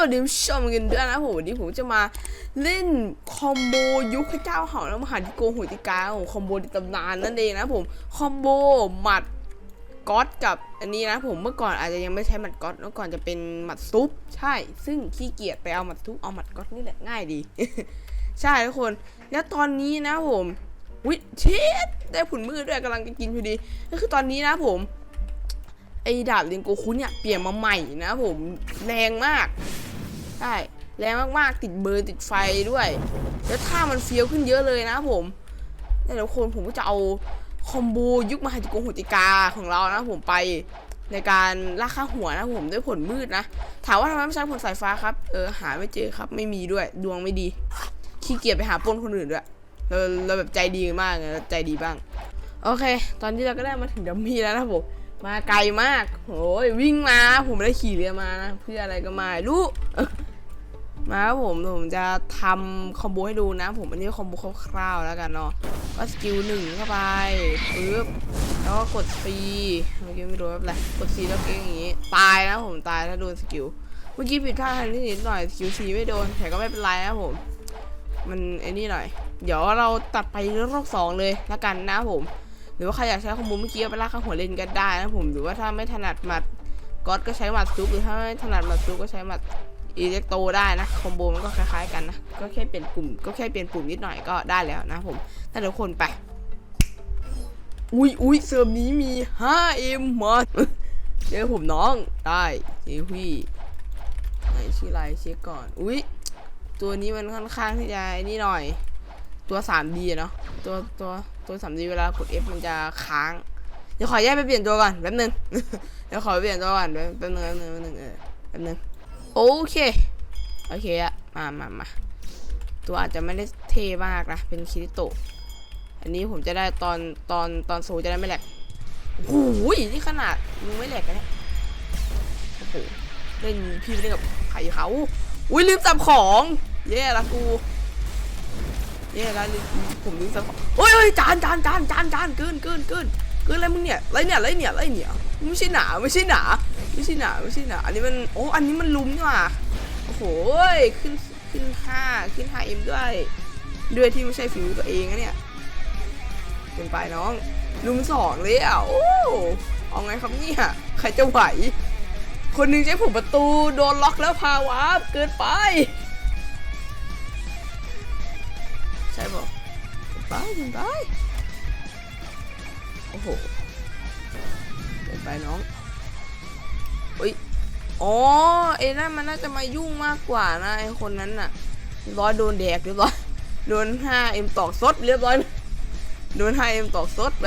วัสดีผู้ชมกันด้วยนะผมวันนี้ผมจะมาเล่นคอมโบยุคพระเจ้าเห่าแล้วมหาดิโกโหติกาของคอมโบในตำนานนั่นเองนะผมคอมโบหมัดก๊อตกับอันนี้นะผมเมื่อก่อนอาจจะยังไม่ใช้หมัดก๊อตเมื่อก่อนจะเป็นหมัดซุปใช่ ซึ่งขี้เกียจไปเอาหมัดซุปเอาหมัดก๊อตนี่แหละง่ายดี ใช่ทุกคน แล้วตอนนี้นะผมวิเชดได้ผลมือด้วยกำลังจะกินพอดีก็คือตอนนี้นะผม ไอดาบลิงโกคุเนี่ยเปลี่ยนมาใหม่นะผมแรงมากใช่แรงมากๆติดเบอร์ติดไฟด้วย แล้วท่ามันเฟี้ยวขึ้นเยอะเลยนะผมแต่ทุกคนผมก็จะเอาคอมโบยุคมหาจิโกโหติกาของเรานะผมไปในการล่าค่าหัวนะผมด้วยผลมืดนะ ถามว่าทำไมไม่ใช้ผลสายฟ้าครับเออหาไม่เจอครับ ไม่มีด้วยดวงไม่ดีขี้เกียจไปหาปนคนอื่นด้วยเราเราแบบใจดีมากเราใจดีบ้าง โอเค ตอนนี้เราก็ได้มาถึงดัมมี่แล้วนะผม มาไกลมากโอ้ยวิ่งมา ผมไม่ได้ขี่เรือมานะ เพื่ออะไรก็ไม่รู้ มาครับผม ผมจะทำคอมโบให้ดูนะ ผมอันนี้คอมโบคร่าวๆแล้วกันเนาะ ก็สกิลหนึ่งเข้าไปปึ๊บ แล้วก็กด C เมื่อกี้ไม่รู้ว่าอะไร กด C แล้วเก่งอย่างงี้ ตายนะผมตายถ้าโดนสกิล เมื่อกี้ผิดพลาดนิดนิดหน่อยสกิล C ไม่โดน แต่ก็ไม่เป็นไรนะผม มันไอ้นี่หน่อย เดี๋ยวเราตัดไปเรื่องรอบสองเลยและกันนะผม หรือว่าใครอยากใช้คอมโบเมื่อกี้ไปลากข้างหัวเล่นก็ได้นะผมหรือว่าถ้าไม่ถนัดหมัดก๊อตก็ใช้หมัดซุปหรือถ้าไม่ถนัดหมัดซุปก็ใช้หมัดอีเล็กโตได้นะคอมโบมันก็คล้าย ๆ กันนะก็แค่เปลี่ยนปุ่มก็แค่เปลี่ยนปุ่มนิดหน่อยก็ได้แล้วนะผมถ้าทุกคนไปอุ้ยอุ้ยเซิร์ฟนี้มี 5M มาเจอผมน้องได้เจพี่ไหนชื่ออะไรเช็คก่อน อุ้ยตัวนี้มันค่อนข้างที่จะนี่หน่อย ตัว 3D เนาะตัวตัวตัว 3D เวลากด F มันจะค้าง เดี๋ยวขอแยกไปเปลี่ยนตัวก่อนแป๊บนึง เดี๋ยวขอไปเปลี่ยนตัวก่อนแป๊บนึงแป๊บนึงแป๊บนึงเออแป๊บนึงโอเคโอเคอะมามามาตัวอาจจะไม่ได้เท่มากนะเป็นคิริโตะอันนี้ผมจะได้ตอนตอนตอนโซจะได้ไม่แหลกโอ้โหนี่ขนาดมึงไม่แหลกกันเนี่ยโอ้โหเล่นพี่เล่นกับใครเขาอุ้ยลืมสับของแย่ละกู แย่แล้วลืมผมลืมสับของโอ้ยโอ้ยจานจานจานจานจานเกินเกินเกินเกินอะไรมึงเนี่ยไรเนี่ยไรเนี่ยไรเนี่ยไม่ใช่หนาไม่ใช่หนาไม่ใช่หนาไม่ใช่หนาอันนี้มันโอ้อันนี้มันลุ้มนี่ว่าโอ้โหขึ้นขึ้นห้าขึ้นห้าเอ็มด้วย ด้วยที่ไม่ใช่ฝีมือตัวเองนะเนี่ยเกินไปน้องลุมสองเลยอะโอ้เอาไงครับเนี่ยใครจะไหว คนหนึงใช้ผมประตูโดนล็อกแล้วพาวาร์ปเกินไป ใช่ปะเกินไปไปโอ้โหเกินไปน้องอุ้ยอ๋อไอ้นั่นมันน่าจะมายุ่งมากกว่านะไอ้คนนั้นน่ะร้อยโดนแดกเรียบร้อยโดน 5M ตอกซดเรียบร้อยโดน 5M ตอกซดไป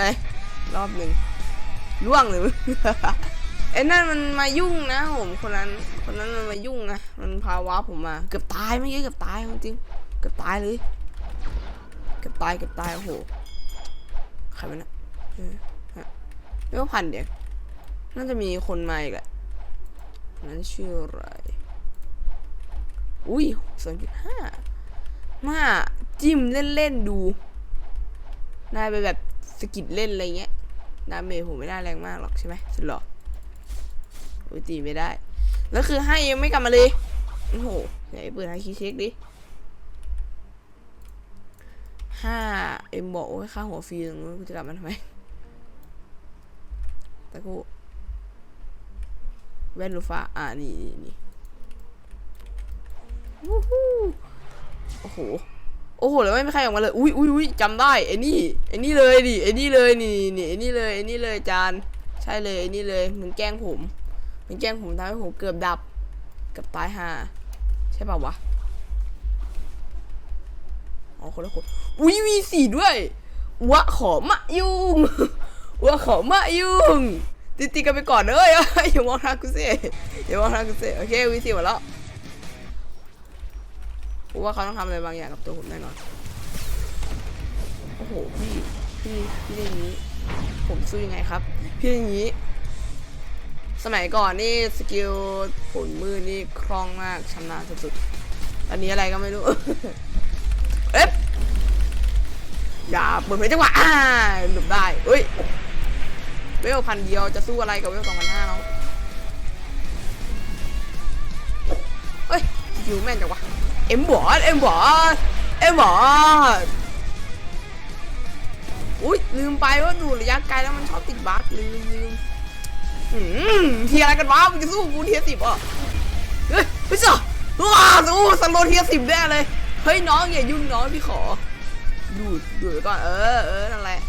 รอบหนึ่งล่วงเลยไอ้นั่นมันมายุ่งนะผมคนนั้น คนนั้นมันมายุ่งนะมันพาวาผมมา เกือบตายเมื่อกี้เกือบตายจริงเกือบตายเลย กือบตายเกือบตายโอ้โหใครมันนะเออฮะไม่ว่าพันเดียวน่าจะมีคนมาอีกแหละนนั้นชื่ออะไร อุ้ยสองจุดห้ามาจิ้มเล่นๆดูน่าไปแบบสกิดเล่นอะไรเงี้ยดาเมจผมไม่ได้แรงมากหรอกใช่ไหมสุดหรออุ้ยตีไม่ได้ แล้วคือให้ยังไม่กลับมาเลย โอ้โหไหนเปิดให้คีย์เช็คดิ ห้าเอ็มบอกว่าค่าหัวฟรีตรงนู้นกูจะกลับมาทำไมตะกูแว่นลูฟ้า อ่า นี่นี่นี่วู้ฮู้โอ้โห โอ้โห แล้วไม่มีใครออกมาเลย อุ้ยอุ้ยอุ้ยจำได้ไอ้นี่ไอ้นี่เลยดิไอ้นี่เลยนี่นี่ไอ้นี่เลยไอ้นี่เลยจาน ใช่เลยไอ้นี่เลยมันแกล้งผมมันแกล้งผมทำให้ผมเกือบดับ เกือบตายห่าใช่ป่าวะ อคนละคนอุ้ยมีสีด้วยวะขอมะยุงวะขอมะยุงตีตีกันไปก่อนเอ้ยอย่ามองทางกูสิอย่ามองทางกูสิโอเควีสีหมดแล้วผมว่าเขาต้องทำอะไรบางอย่างกับตัวผมแน่นอนโอ้โหพี่พี่พี่เล่นอย่างนี้ ผมสู้ยังไงครับ พี่เล่นอย่างนี้ สมัยก่อนนี่สกิลผลมือนี่คล่องมากชำนาญสุดๆอันนี้อะไรก็ไม่รู้ อย่าเปิดเผยจังหวะอ่าหลบได้เอ้ยเวลพันเดียวจะสู้อะไรกับเวลสองพันห้าน้องเฮ้ยกิลแม่นจังวะเอ็มบอสเอ็มบอสเอ็มบอสอุ้ยลืมไปว่าดูระยะไกลแล้วมันชอบติดบั๊กลืมลืมอืมเทียอะไรกันวะมึงจะสู้กูเทียสิบอะเฮ้ยไม่ใช่ว้าวสู้สโลเทียสิบแน่เลยเฮ้ยน้องอย่ายุ่งน้องพี่ขอ ดูดดูดไว้ก่อนเออเออนั่นแหละ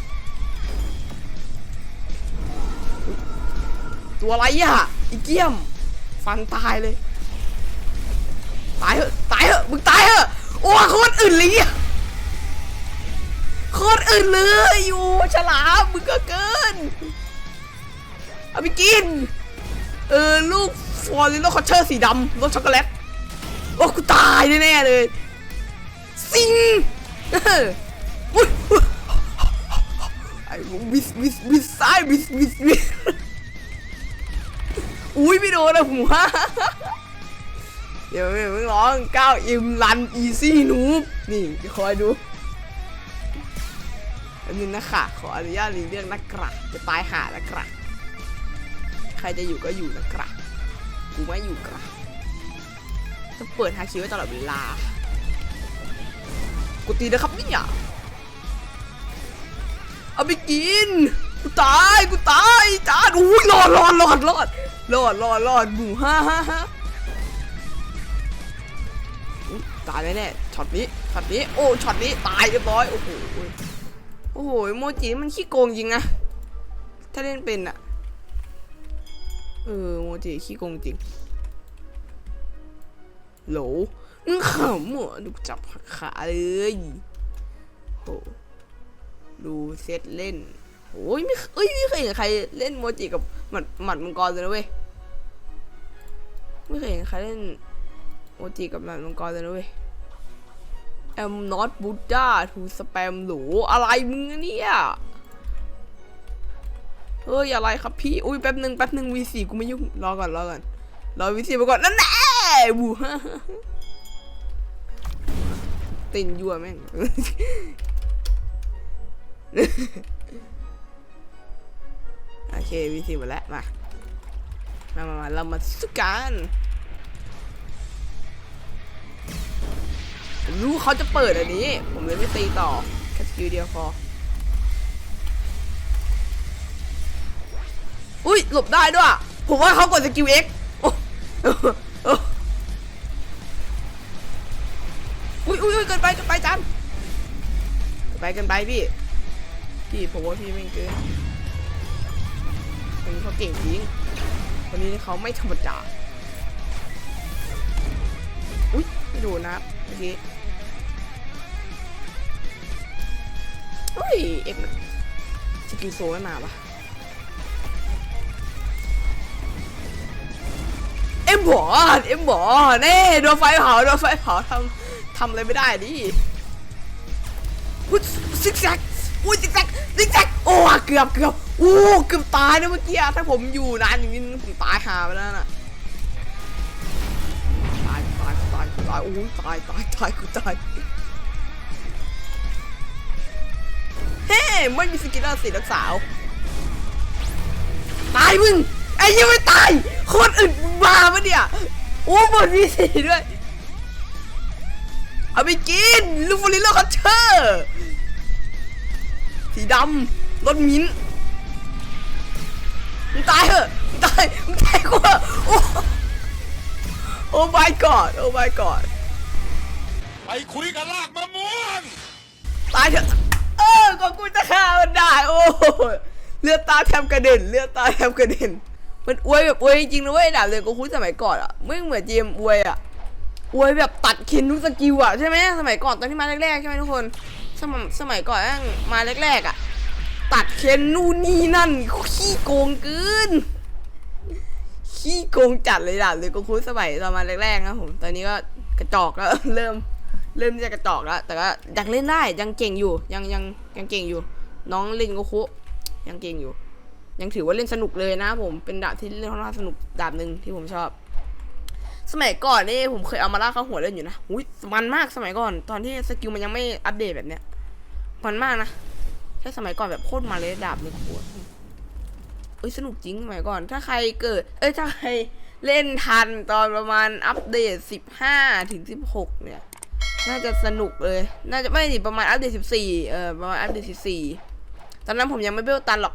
ตัวอะไรอะอีเกี้ยม ฟันตายเลย ตายเหอะตายเหอะมึงตายเหอะโอ้โคตรอื่นเลยโคตรอื่นเลยอยู่ฉลามมึงก็เกินเอาไปกิน เออลูกฟอร์ลิโลคอเชอร์สีดำรสช็อกโกแลตโอ้กูตายแน่เลย ซิง วิสวิสวิสซ้ายวิสวิสวิสอุ้ยไม่โดนอะหัวเดี๋ยวเพิ่งร้องก้าวอิมรันอีซี่นูบนี่คอยดูอันนี้นะค่ะขออนุญาตรีเรียกนักกระจะตายหานักกระใครจะอยู่ก็อยู่นักกระกูไม่อยู่กระจะเปิดฮาคิไว้ตลอดเวลากูตีนะครับนี่ย เอาไปกิน กูตาย กูตายจ้าอุ้ยรอดรอดรอดรอดรอดรอดรอดหมูฮ่าฮ่าฮ่าอุ๊ยตายแน่ช็อตนี้ ช็อตนี้ โอ้ ช็อตนี้ ตายเรียบร้อย โอ้โห โอ้โห โมจิมันขี้โกงจริงนะ ถ้าเล่นเป็นอะเออ โมจิขี้โกงจริงโหลมึงขำหรอดูจับขาเลยโห ดูเซตเล่นโอ้ยไม่เคเอ้ยไม่เคยเห็นใครเล่นโมจิกับหมัดหมัดมังกรเลยนะเว้ยไม่เคยเห็นใครเล่นโมจิกับหมัดมังกรเลยนะเว้ย am not Buddha to spam โหลอะไรมึงเนี่ยเฮ้ยอะไรครับพี่ อุ้ยแป๊บหนึ่งแป๊บหนึ่งวีสี่กูไม่ยุ่งรอก่อนรอก่อนรอวีสี่ไปก่อนนั่นแน่บูฮ่าติ่นยั่วแม่ง โอเควีสี่หมดแล้วมามามามาเรามาสู้กันผมรู้เขาจะเปิดอันนี้ ผมเลยไม่ตีต่อแค่สกิลเดียวพออุ้ยหลบได้ด้วย ผมว่าเขากดสกิล X โอ้โอ้อุ้ยอุ้ยอุ้ยเกินไปเกินไปจันเกินไปเกินไปพี่ พี่ผมว่าพี่ไม่เกินคนนี้เขาเก่งจริงคนนี้เขาไม่ธรรมดา อุ้ยไม่ดนนะเมื่อกี้เฮ้ยเอ็กซ์สกิลโซไม่มาปะเอ็มบอดเอ็มบอดเน่โดนไฟเผาโดนไฟเผาทำทำอะไรไม่ได้ดิอุ้ยซิกแซก อุ้ยซิกแซกซิกแซกโอ้เกือบเกือบโอ้เกือบตายนะเมื่อกี้ถ้าผมอยู่นานอย่างนี้ผมตายหาไปแล้วน่ะตายตายตายตายโอ้ยตายตายตายกูตายเฮ้ไม่มีสกิลล้วสินักสาวตายมึงไอ้ยังไม่ตายคตรอึดมึงมาปะเนี่ยโอ้หมดวีสีด้วยเอาไปกินลูกฟลิโลคัตเชอร์ สีดำรถมิ้นท์มึงตายเหอะมึงตายมึงตายกูเหอะโอ้โอ้ my god โอ้ my god ไปคุยกับลากมะม่วงตายเถอะเออก็กูจะฆ่ามันได้ โอ้ยเลือดตาแทบกระเด็นเลือดตาแทบกระเด็นมันอวยแบบอวยจริงๆนะเว้ยดาบเลยกูคุ้นสมัยก่อนอะไม่เหมือนเจมอวยอะอวยแบบตัดเข็นทุกสกิลอะใช่ไหมสมัยก่อนตอนที่มาแรกๆใช่ไหมทุกคน สมัยสมัยก่อนมาแรกๆอะตัดเข็นนู่นนี่นั่น ขี้โกงเกิน ขี้โกงจัดเลยดาบเลยกูคุ้นสมัยตอนมาแรกๆนะผมตอนนี้ก็กระจอกแล้วเริ่ม เริ่มจะกระจอกแล้ว แต่ก็ยังเล่นได้ยังเก่งอยู่ ยังยังยังเก่งอยู่ น้องเล่นโกคุยังเก่งอยู่ ยังถือว่าเล่นสนุกเลยนะผมเป็นดาบที่เล่นค่อนข้างสนุกดาบหนึ่งที่ผมชอบ สมัยก่อนนี่ผมเคยเอามาล่าเข้าหัวเล่นอยู่นะอุ้ยมันมากสมัยก่อน ตอนที่สกิลมันยังไม่อัปเดตแบบเนี้ยมันมากนะแค่สมัยก่อนแบบโคตรมาเลยดาบหนึ่งขวดเอ้ยสนุกจริงสมัยก่อน ถ้าใครเกิด เอ้ยถ้าใครเล่นทันตอนประมาณอัปเดต15ถึง16เนี่ย น่าจะสนุกเลย น่าจะไม่ดิประมาณอัปเดต14เออประมาณอัปเดต14ตอนนั้นผมยังไม่เบลตันหรอก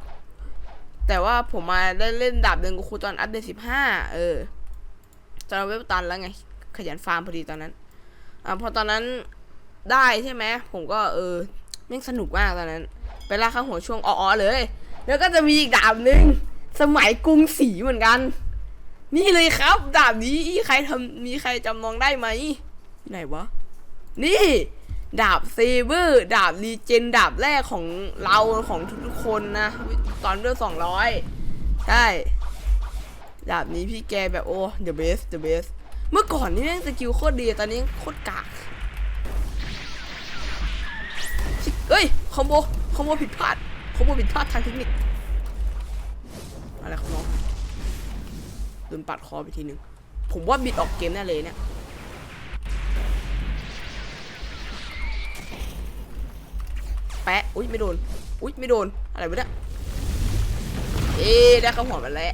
แต่ว่าผมมาได้เล่นดาบเดินกูคูตอนอัปเดต15เออ ตอนเวลตันแล้วไง ขยันฟาร์มพอดีตอนนั้น อ่าพอตอนนั้นได้ใช่ไหมผมก็เออม่งสนุกมากตอนนั้น ไปล่าข้าหัวช่วงอ๋อเลย แล้วก็จะมีอีกดาบหนึ่งสมัยกรุงศรีเหมือนกัน นี่เลยครับ ดาบนี้ใครทำมีใครจำลองได้ไหมไหนวะ นี่ ดาบเซเบอร์ ดาบรีเจนดาบแรกของเราของทุกๆคนนะ ตอนเรื่องสองร้อยใช่ ดาบนี้พี่แกแบบโอ้ the best the best เมื่อก่อนนี่แม่งสกิลโคตรดีตอนนี้โคตรกากเฮ้ยคอมโบคอมโบผิดพลาดคอมโบผิดพลาดทางเทคนิคอะไรครับน้องโดนปัดคอไปทีหนึ่งผมว่าบิดออกเกมแน่เลยเนี่ยแปะ อุ้ยไม่โดน อุ้ยไม่โดน อะไรวะเนี่ย เอ๊ได้ข้าหัวมาแล้ว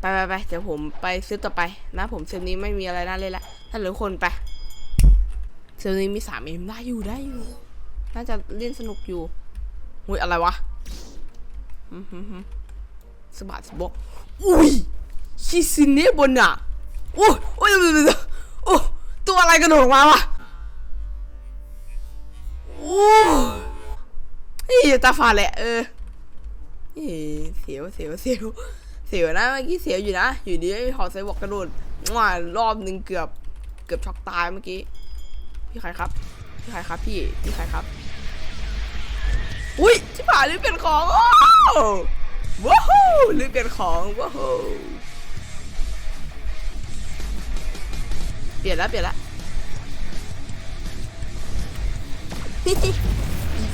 ไปไปไปเดี๋ยวผมไปซื้อต่อไปนะ ผมเซลนี้ไม่มีอะไรน่าเล่นละถ้าเหลือคนไปเซลนี้มีสามเอ็มได้อยู่ได้อยู่ น่าจะเล่นสนุกอยู่หุยอะไรวะสบัดสะบกอุ้ยชิซินเนบนอะโอ้ยโอ้ยโอ้ตัวอะไรกระโดดออกมาวะโอ้ยตาฝาดแหละเออเสียวเสียวเสียว เสียวนะเมื่อกี้เสียวอยู่นะ อยู่ดีไอ้หอไซบอกกระโดดว่ารอบหนึ่งเกือบเกือบช็อกตายเมื่อกี้ พี่ใครครับ พี่ใครครับพี่ พี่ใครครับ อุ้ยชิบหายลืมเปลี่ยนของโอ้ว้าวลืมเปลี่ยนของว้าวเปลี่ยนแล้วเปลี่ยนแล้ว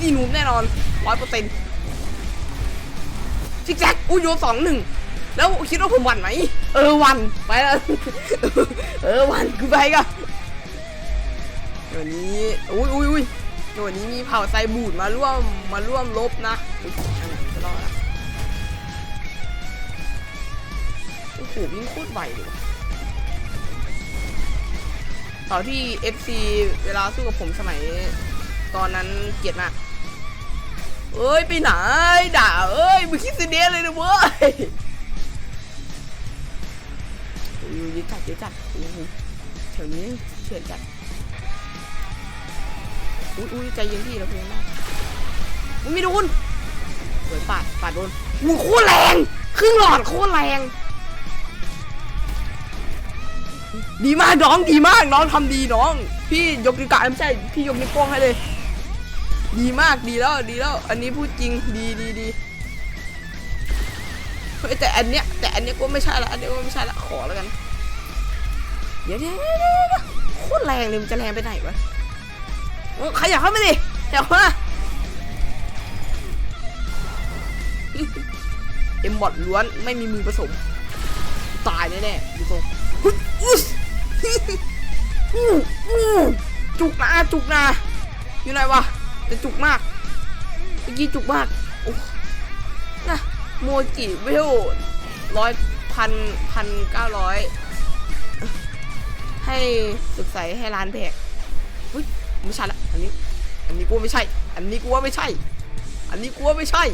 อีนูมแน่นอนร้อยเปอร์เซ็นต์ซิกแซกอุ้ยโยนสองหนึ่ง แล้วคิดว่าผมวันไหม เออวันไปแล้วเออวันกูไปก็วันนี้อุ้ยอุ้ยอุ้ยวันนี้มีเผ่าไซบูดมาร่วมมาร่วมลบนะอันไหนจะรอดละโอ้โหวิ่งโคตรไวเลยต่อที่ FC เวลาสู้กับผมสมัย ตอนนั้นเกลียดมากเอ้ย ไปไหน ด่า เอ้ยมึงคิดซีเนียเลยนะเว้ย อุ้ยยึดจัดยึดจัดโอ้โหแถวนี้เฉื่อยจัดอุ้ยอุ้ยใจเย็นพี่เราเพียงมากมันไม่โดนเฮ้ยปาดปาดโดนอู้โคตรแรงครึ่งหลอดโคตรแรง ดีมากน้องดีมากน้องทำดีน้อง พี่ยกนิ้วกลางไม่ใช่พี่ยกนิ้วโป้งให้เลย ดีมากดีแล้วดีแล้ว อันนี้พูดจริงดีดีดีเฮ้ยแต่อันเนี้ยแต่อันเนี้ยก็ไม่ใช่ละอันเนี้ยก็ไม่ใช่ละขอแล้วกัน เดี๋ยวเดี๋ยวเดี๋ยวโคตรแรงเลยมันจะแรงไปไหนวะโอ้ขยับเข้ามาดิขยับมาเอ็มบอดล้วนไม่มีมือผสม ตายแน่ๆดูทรงจุกนะจุกนะอยู่ไหนวะแต่จุกมากเมื่อกี้จุกมากโอ้นะโมจิเวลร้อยพันพันเก้าร้อย ให้สุดใสให้ร้านแบกอุ้ยไม่ใช่ละอันนี้ อันนี้กูว่าไม่ใช่ อันนี้กูว่าไม่ใช่ อันนี้กูว่าไม่ใช่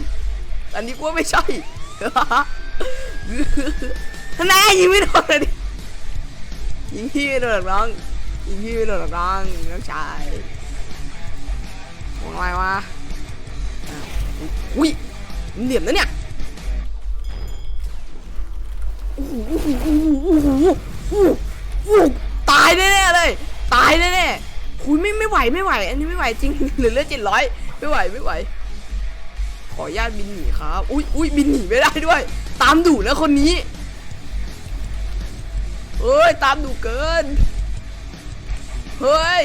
อันนี้กูว่าไม่ใช่ทนายยิงไม่โดนเลยดิยิงพี่ไม่โดนหรอกน้องยิงพี่ไม่โดนหรอกน้องน้องชายมองอะไรวะอะอุ้ยเหลี่ยมนะเนี่ยโอ้โหโอ้โหโอ้โหโอ้โห ตายแน่ๆคุยไม่ไม่ไหวไม่ไหว อันนี้ไม่ไหวจริงเหลือเลือดเจ็ดร้อยไม่ไหวไม่ไหว ขออนุญาตบินหนีครับ อุ้ยอุ้ยบินหนีไม่ได้ด้วย ตามดุแล้วคนนี้เฮ้ยตามดุเกิน เฮ้ย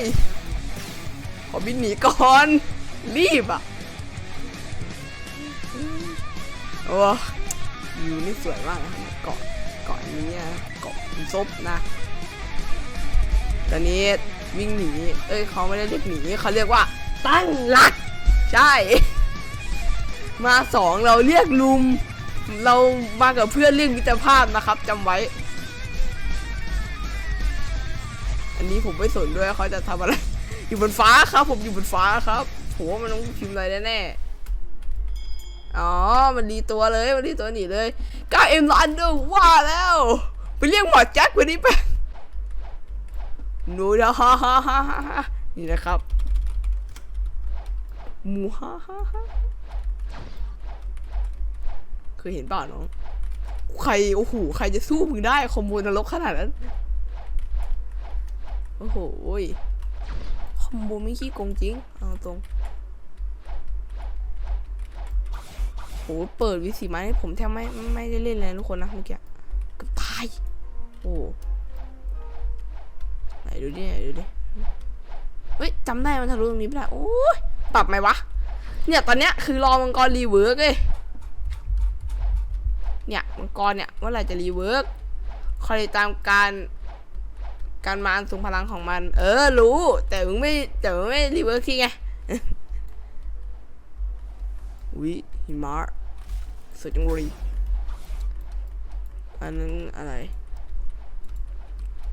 ขอบินหนีก่อน รีบอะโอ้วิวนี่สวยมากนะเกาะเกาะนี้นะเกาะซบนะ ตอนนี้วิ่งหนี เอ้ยเขาไม่ได้เรียกหนีเขาเรียกว่า ตั้งหลัก ใช่ มาสองเราเรียกลุม เรามากับเพื่อนเรียกมิตรภาพนะครับจำไว้ อันนี้ผมไม่สนด้วยเขาจะทำอะไร อยู่บนฟ้าครับ ผมอยู่บนฟ้าครับผมว่ามันต้องพิมพ์อะไรแน่ๆอ๋อ มันรีตัวเลย มันรีตัวหนีเลยก้าเอ็มลันเดอร์ว่าแล้ว ไปเรียกหมอแจ็คไปนี้ไป หนูนะฮ่าฮ่าฮ่าฮ่านี่นะครับหมูฮ่าฮ่าฮ่าเคยเห็นป่าน้อง ใครโอ้โหใครจะสู้มึงได้คอมโบนรกขนาดนั้น โอ้โหคอมโบไม่ขี้โกงจริงเอาตรงโหเปิดวิสีไม้นี่ผมแทบไม่ไม่ได้เล่นเลยทุกคนนะเมื่อกี้กับตาย โอ้ ดูดิไหนดูดิเฮ้ยจำได้มันทะลุตรงนี้ไม่ได้โอ้ยปรับไหมวะ เนี่ยตอนเนี้ยคือรอมังกรรีเวิร์กเลยเนี่ยมังกรเนี่ยเมื่อไหร่จะรีเวิร์กคอยตามการการมาอันทรงพลังของมัน เออรู้ แต่มึงไม่แต่มึงไม่รีเวิร์กที่ไงวิหิมะสวยจังเลยอันนั้นอะไร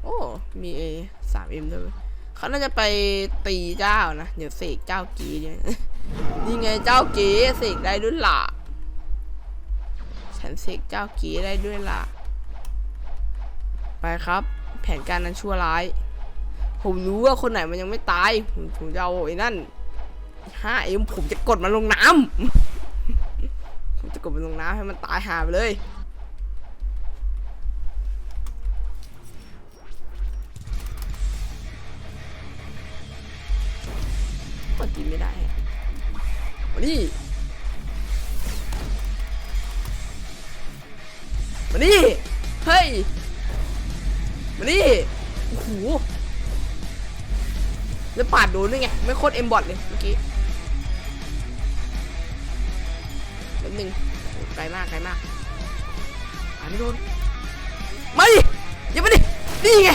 โอ้ มีเอสามเอ็มด้วยเวยเขาน่าจะไปตีเจ้านะ เดี๋ยวเสกเจ้ากีเนี่ยนี่ไงเจ้ากีเสกได้ด้วยล่ะ ฉันเสกเจ้ากีได้ด้วยล่ะ ไปครับ แผนการนั้นชั่วร้าย ผมรู้ว่าคนไหนมันยังไม่ตาย ผมผมจะเอาไอ้นั่นห้าเอ็มผมจะกดมันลงน้ำผมจะกดมันลงน้ำให้มันตายหาไปเลย นด้วยไงไม่โคตรเอ็มบอทเลยเมื่อกี้แป๊บหนึงไกลมากไกลมากอ่านไม่โดนมาดิอย่ามาดินี่ไง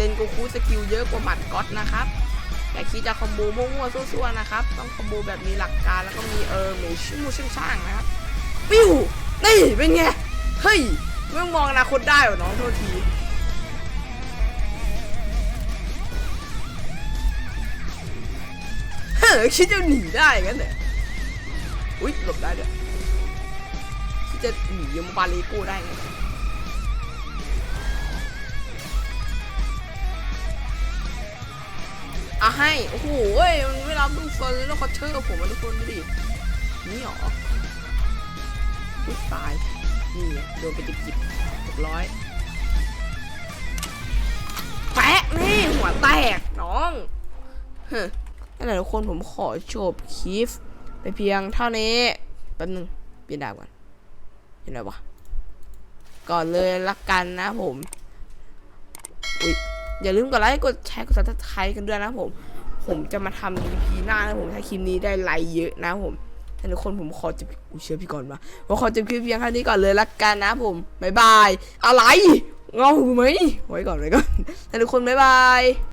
เลนโกคูสกิลเยอะกว่าหมัดก๊อตนะครับอย่าคิดจะคอมโบมั่วๆซั่วๆนะครับ ต้องคอมโบแบบมีหลักการแล้วก็มีเออหมูชื่อมูช่างช่างๆนะครับปิ้วนี่เป็นไงเฮ้ยไม่มองอนาคตได้เหรอน้องโทษทีเฮ้ยคิดจะหนีได้งั้นเหรออุ้ยหลบได้ด้วยคิดจะหนียมบาเลโก้ได้ไง ให้ โอ้โหเว้ยมันไม่รับลูกเฟิร์นแล้วเขาเชิดกับผมมาทุกคนดินี่หรออุ๊ยตาย นี่ไงโดนไปจิบจิบเรียบร้อยแปะนี่หัวแตกน้องเฮ้ยนั่นแหละทุกคนผมขอจบคลิปไปเพียงเท่านี้แป๊บนึงเปลี่ยนดาบก่อนเห็นไหมวะก่อนเลยละกันนะผมอุ๊ย อย่าลืมกดไลค์กดแชร์กดซับสไครต์กันด้วยนะผม ผมจะมาทำ EP หน้านะผมถ้าคลิปนี้ได้ไลค์เยอะนะผมท่านทุกคนผมขอจบอุ้เชื่อพี่ก่อนมาผมขอจบคลิปเพียงแค่นี้ก่อนเลยละกันนะผมบ๊ายบาย อะไรเงาไหมไว้ก่อนไว้ก่อนท่านทุกคนบ๊ายบาย